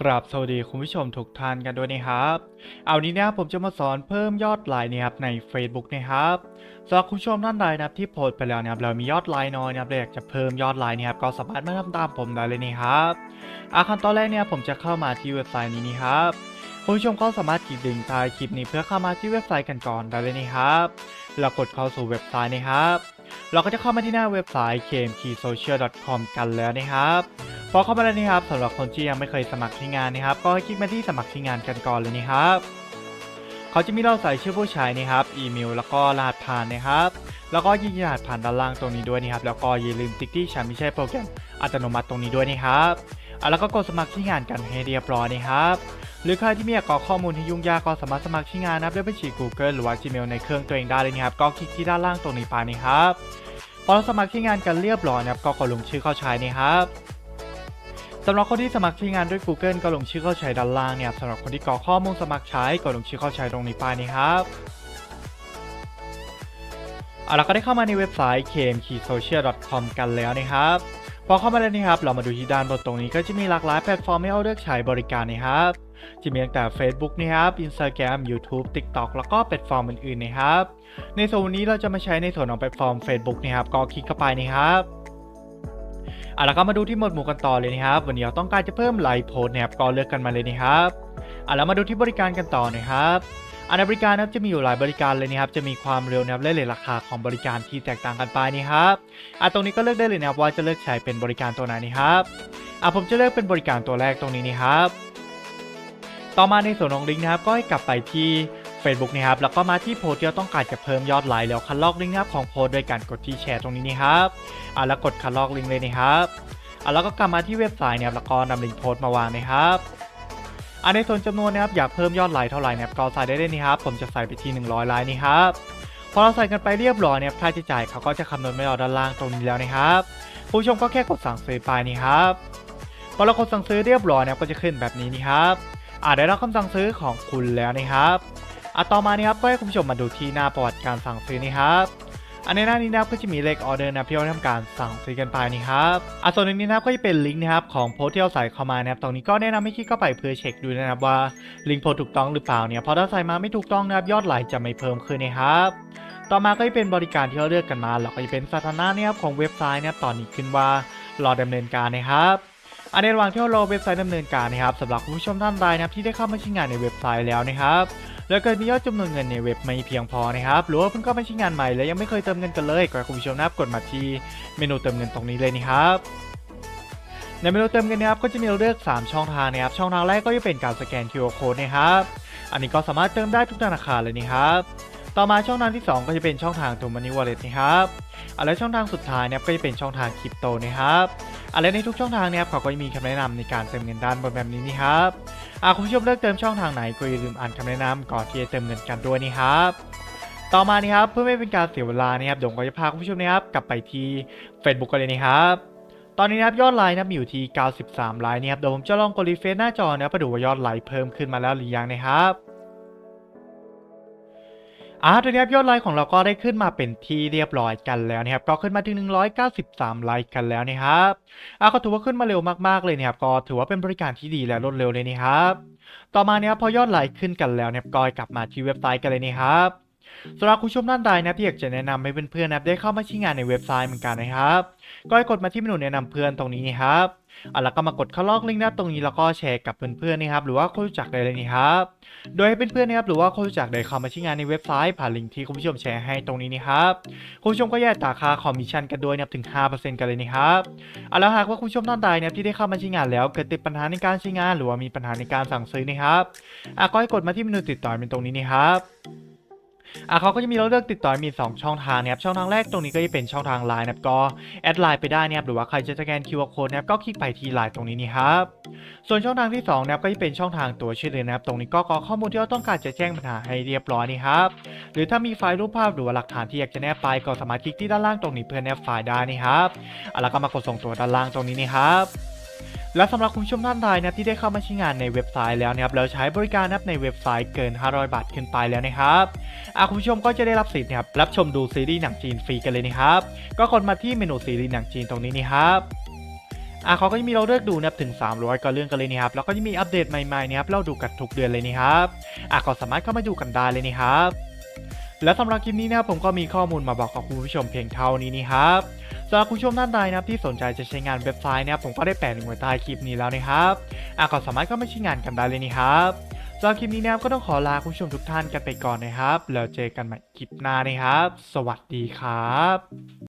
กราบสวัสดีคุณผู้ชมทุกท่านกันด้วยนะครับ เอานี้นะผมจะมาสอนเพิ่มยอดไลน์นะครับใน Facebook นะครับสำหรับคุณผู้ชมท่านใดนะครับที่โพสไปแล้วนะครับเรามียอดไลน์น้อยนะครับเราอยากจะเพิ่มยอดไลน์นะครับก็สามารถมาทำตามผมได้เลยนะครับอาขั้นตอนแรกเนี่ยผมจะเข้ามาที่เว็บไซต์นี้นะครับคุณผู้ชมก็สามารถคลิกลิงก์ใต้คลิปนี้เพื่อเข้ามาที่เว็บไซต์กันก่อนได้เลยนะครับแล้วกดเข้าสู่เว็บไซต์นะครับ เราก็จะเข้ามาที่หน้าเว็บไซต์ kmksocial.com กันแล้วนะครับ พอเข้ามาแล้วนะครับสำหรับคนที่ยังไม่เคยสมัครที่งานนะครับ ก็ให้คลิกมาที่สมัครที่งานกันก่อนเลยนะครับเขาจะมีเราใส่ชื่อผู้ใช้นะครับ อีเมล แล้วก็รหัสผ่านนะครับแล้วก็ยืนยันรหัสผ่านด้านล่างตรงนี้ด้วยนะครับแล้วก็อย่าลืมติ๊กที่ฉันไม่ใช่โปรแกรมอัตโนมัติตรงนี้ด้วยนะครับอะแล้วก็กดสมัครที่งานกันให้เรียบร้อยนะครับหรือใครที่ไม่อยากกรอกข้อมูลที่ยุ่งยากก็สามารถสมัครที่งานนะครับด้วยบัญชี Google หรือว่า Gmail ในเครื่องตัวเองได้เลยนะครับก็คลิกที่ด้านล่างตรงนี้ไปนะครับพอเราสมัครที่งานกันเรียบร้อยนะครับก็กดลงชื่อเข้าใช้นะครับ สำหรับคนที่สมัครที่งานด้วย Google ก็ลงชื่อเข้าใช้ด้านล่างเนี่ยสำหรับคนที่กรอกข้อมูลสมัครใช้ก็ลงชื่อเข้าใช้ตรงนี้ไปนะครับเอาเราก็ได้เข้ามาในเว็บไซต์ kmkeysocial.com กันแล้วนะครับพอเข้ามาแล้วนะครับ เรามาดูที่ด้านบนตรงนี้ก็จะมีหลากหลายแพลตฟอร์มให้เราเลือกใช้บริการนะครับ จะมีตั้งแต่ Facebook นะครับ Instagram YouTube TikTok แล้วก็แพลตฟอร์มอื่นๆนะครับ ในส่วนนนี้เราจะมาใช้ในส่วนของแพลตฟอร์ม Facebook นะครับ ก็คลิกเข้าไปนะครับ อะแล้วก็มาดูที่หมวดหมู่กันต่อเลยนะครับ วันนี้เราต้องการจะเพิ่มไลฟ์โพสนะครับก็เลือกกันมาเลยนะครับอะแล้วมาดูที่บริการกันต่อนะครับอันในบริการนะครับจะมีอยู่หลายบริการเลยนะครับจะมีความเร็วนะครับและเลทราคาของบริการที่แตกต่างกันไปนะครับอะตรงนี้ก็เลือกได้เลยนะครับว่าจะเลือกใช้เป็นบริการตัวไหนนะครับอะผมจะเลือกเป็นบริการตัวแรกตรงนี้นะครับ ต่อมาในส่วนของลิงก์นะครับก็ให้กลับไปที่ Facebook นะครับแล้วก็มาที่โพสต์ที่เราต้องการจะเพิ่มยอดไลค์แล้วคัดลอกลิงก์นะครับของโพสต์โดยการกดที่แชร์ตรงนี้นะครับอ่าแล้วกดคัดลอกลิงก์เลยนะครับอ่าแล้วก็กลับมาที่เว็บไซต์นะครับแล้วก็นำลิงก์โพสต์มาวางนะครับอ่าในส่วนจำนวนนะครับอยากเพิ่มยอดไลค์เท่าไหร่นะครับก็ใส่ได้เลยนะครับผมจะใส่ไปที่ 100ไลค์นี่ครับพอเราใส่กันไปเรียบร้อยเนี่ยค่าใช้จ่ายเขาก็จะคำนวณไม่เราด้านล่างตรงนี้แล้วนะครับ ผู้ชมก็แค่กดสั่งซื้อไปนี่ครับพอเรากดสั่งซื้อเรียบร้อยเนี่ยก็จะขึ้นแบบนี้นี่ครับอ่าได้รับคำสั่งซื้อของคุณแล้วนะครับ อะต่อมานะครับก็ให้คุณผู้ชมมาดูที่หน้าประวัติการสั่งซื้อนี่ครับอันในหน้านี้นะครับก็จะมีเลขออเดอร์นะที่เราทำการสั่งซื้อกันไปนี่ครับอะส่วนหนึ่งนี้นะครับก็จะเป็นลิงก์นะครับของโพสที่เราใส่เข้ามานะครับตรงนี้ก็แนะนำให้คลิกเข้าไปเพื่อเช็คดูนะครับว่าลิงก์โพสถูกต้องหรือเปล่าเนี่ยเพราะถ้าใส่มาไม่ถูกต้องนะครับยอดไลค์จะไม่เพิ่มขึ้นนะครับต่อมาก็จะเป็นบริการที่เราเลือกกันมาแล้วก็จะเป็นสถานะนะครับของเว็บไซต์นะครับตอนนี้ขึ้นว่ารอดำเนินการนะครับอันในระหว่างที่เรารอเว็บไซต์ดำเนินการนะครับสำหรับผู้ชมท่านใดนะครับที่ได้เข้ามาใช้งานในเว็บไซต์แล้วนะครับ แล้วเกิดมียอดจำนวนเงินในเว็บไม่เพียงพอนะครับ หรือว่าเพิ่งเข้ามาใช้งานใหม่และยังไม่เคยเติมเงินกันเลยก็คุณผู้ชมนะครับกดมาที่เมนูเติมเงินตรงนี้เลยนะครับในเมนูเติมเงินนะครับก็จะมีเลือก 3 ช่องทางนะครับ ช่องทางแรกก็จะเป็นการสแกน QR code นะครับ อันนี้ก็สามารถเติมได้ทุกธนาคารเลยนะครับ ต่อมาช่องทางที่ 2 ก็จะเป็นช่องทางตัว Money Wallet นะครับอะและช่องทางสุดท้ายนะครับก็จะเป็นช่องทางคริปโตนะครับ อะไรในทุกช่องทางเนี่ยครับเขาก็จะมีคำแนะนำในการเติมเงินด้านบนแบบนี้นี่ครับ อะคุณผู้ชมเลือกเติมช่องทางไหนก็อย่าลืมอ่านคำแนะนำก่อนที่จะเติมเงินกันด้วยนี่ครับต่อมานี่ครับเพื่อไม่เป็นการเสียเวลานะครับเดี๋ยวผมก็จะพาคุณผู้ชมนะครับกลับไปที่ Facebook กันเลยนะครับตอนนี้นะครับยอดไลน์นะมีอยู่ที่ 93 ไลน์นะครับเดี๋ยวผมจะลองกดรีเฟรชหน้าจอนะครับไปดูว่ายอดไลน์เพิ่มขึ้นมาแล้วหรือยังนะครับ อ่าตอนนี้ยอดไลค์ของเราก็ได้ขึ้นมาเป็นที่เรียบร้อยกันแล้วนะครับ ก็ขึ้นมาถึง 193 ไลค์กันแล้วนะครับอ่าก็ถือว่าขึ้นมาเร็วมากๆเลยนะครับ ก็ถือว่าเป็นบริการที่ดีและรวดเร็วเลยนะครับ ต่อมาเนี่ยพอยอดไลค์ขึ้นกันแล้วเนี่ยก็กลับมาที่เว็บไซต์กันเลยนะครับสำหรับคุณผู้ชมท่านใดนะที่อยากจะแนะนำให้เพื่อนๆนะได้เข้ามาใช้งานในเว็บไซต์เหมือนกันนะครับ ก็ให้กดมาที่เมนูแนะนำเพื่อนตรงนี้นะครับ อะแล้วก็มากดเข้าลอกลิงก์หน้าตรงนี้แล้วก็แชร์กับเพื่อนๆนะครับหรือว่าคนรู้จักได้เลยนี่ครับ โดยให้เพื่อนๆนะครับหรือว่าคนรู้จักได้เข้ามาใช้งานในเว็บไซต์ผ่านลิงก์ที่คุณผู้ชมแชร์ให้ตรงนี้นะครับคุณผู้ชมก็แยกตาค่าคอมมิชชั่นกันด้วยนะครับถึง 5%กันเลยนะครับเอาแล้วหากว่าคุณผู้ชมท่านใดนะครับที่ได้เข้ามาใช้งานแล้วเกิดติดปัญหาในการใช้งาน หรือว่ามีปัญหาในการสั่งซื้อนะครับอะก็ให้กดมาที่เมนูติดต่อเป็นตรงนี้นะครับ อะเขาก็จะมีเราเลือกติดต่อมี 2 ช่องทางนะครับช่องทางแรกตรงนี้ก็จะเป็นช่องทางไลน์นะครับก็แอดไลน์ไปได้นะครับหรือว่าใครจะสแกน QR code นะครับก็คลิกไปที่ไลน์ตรงนี้นี่ครับส่วนช่องทางที่2นะครับก็จะเป็นช่องทางตัวช่วยเลือนะครับตรงนี้ก็กรอกข้อมูลที่เราต้องการจะแจ้งปัญหาให้เรียบร้อยนี่ครับหรือถ้ามีไฟล์รูปภาพหรือว่าหลักฐานที่อยากจะแนบไปก็สามารถคลิกที่ด้านล่างตรงนี้เพื่อแนบไฟล์ได้นี่ครับอะแล้วก็มากดส่งตัวด้านล่างตรงนี้นี่ครับ และสำหรับคุณผู้ชมท่านใดนะครับที่ได้เข้ามาใช้งานในเว็บไซต์แล้วนะครับแล้วใช้บริการนับในเว็บไซต์เกิน 500 บาทขึ้นไปแล้วนะครับอะคุณผู้ชมก็จะได้รับสิทธิ์นะครับรับชมดูซีรีส์หนังจีนฟรีกันเลยนะครับ ก็กดมาที่เมนูซีรีส์หนังจีนตรงนี้นี่ครับอะเขาก็จะมีเราเลือกดูนะครับถึง 300กว่าเรื่องกันเลยนะครับแล้วก็จะมีอัปเดตใหม่ๆนะครับเราดูกันทุกเดือนเลยนะครับอะก็สามารถเข้ามาดูกันได้เลยนะครับและสำหรับคลิปนี้นะครับผมก็มีข้อมูลมาบอกกับคุณผู้ชมเพียงเท่านี้นี่ครับ สำหรับคุณผู้ชมท่านใดนะครับที่สนใจจะใช้งานเว็บไซต์นะครับผมก็ได้แปะลิงก์ไว้ใต้คลิปนี้แล้วนะครับอะก็สามารถเข้ามาใช้งานกันได้เลยนี่ครับสำหรับคลิปนี้นะครับก็ต้องขอลาคุณผู้ชมทุกท่านกันไปก่อนนะครับแล้วเจอกันใหม่คลิปหน้านะครับ สวัสดีครับ